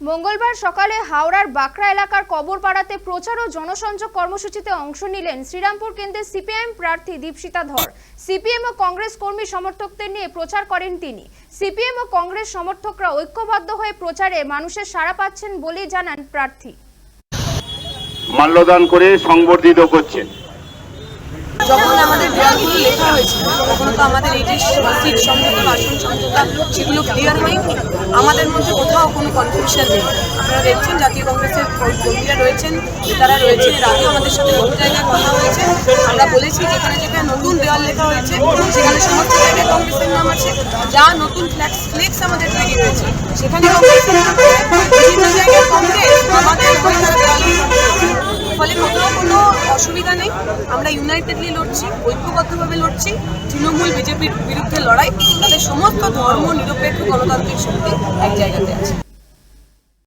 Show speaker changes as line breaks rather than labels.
মঙ্গলবার সকালে হাওড়ার বাঁকড়া এলাকার কবরপাড়াতে প্রচার ও জনসংযোগ কর্মসূচিতে অংশ নিলেন শ্রীরামপুর কেন্দ্রের সিপিআইএম প্রার্থী দীপশিতা ধর। সিপিএম ও কংগ্রেস কর্মী সমর্থকদের নিয়ে প্রচার করেন তিনি। সিপিএম ও কংগ্রেস সমর্থকরা ঐক্যবদ্ধ হয়ে প্রচারে মানুষের সাড়া পাচ্ছেন বলেই জানান প্রার্থী।
মাল্যদান করে সংবর্ধিত করছেন।
যখন আমাদের দেওয়ালগুলো লেখা হয়েছিল তখন তো আমাদের এই যে সিট সমঝোতা বা আসন সমঝোতা সেগুলো ক্লিয়ার হয়নি আমাদের মধ্যে কোথাও কোনো কনফিউশন নেই আপনারা দেখছেন জাতীয় কংগ্রেসের কর্মীরা রয়েছেন নেতারা রয়েছেন এর আগেও আমাদের সাথে বহু জায়গায় কথা হয়েছে আমরা বলেছি যেখানে যেখানে নতুন দেওয়াল লেখা হয়েছে সেখানে সমস্ত জায়গায় কংগ্রেসের নাম আছে যা নতুন ফ্ল্যাক্স ফ্লেক্স আমাদের তৈরি হয়েছে সেখানে কংগ্রেসের নাম আছে। বিভিন্ন জায়গায় কংগ্রেস আমাদের হয়ে তারা দেওয়াল লেখা হয়েছে। ফলে কোথাও কোনো অসুবিধা নেই। আমরা ইউনাইটেডলি লড়ছি, ঐক্যবদ্ধভাবে লড়ছি। তৃণমূল বিজেপির বিরুদ্ধে লড়াই। তাদের সমস্ত ধর্ম নিরপেক্ষ গণতান্ত্রিক শক্তি এক জায়গাতে আছে।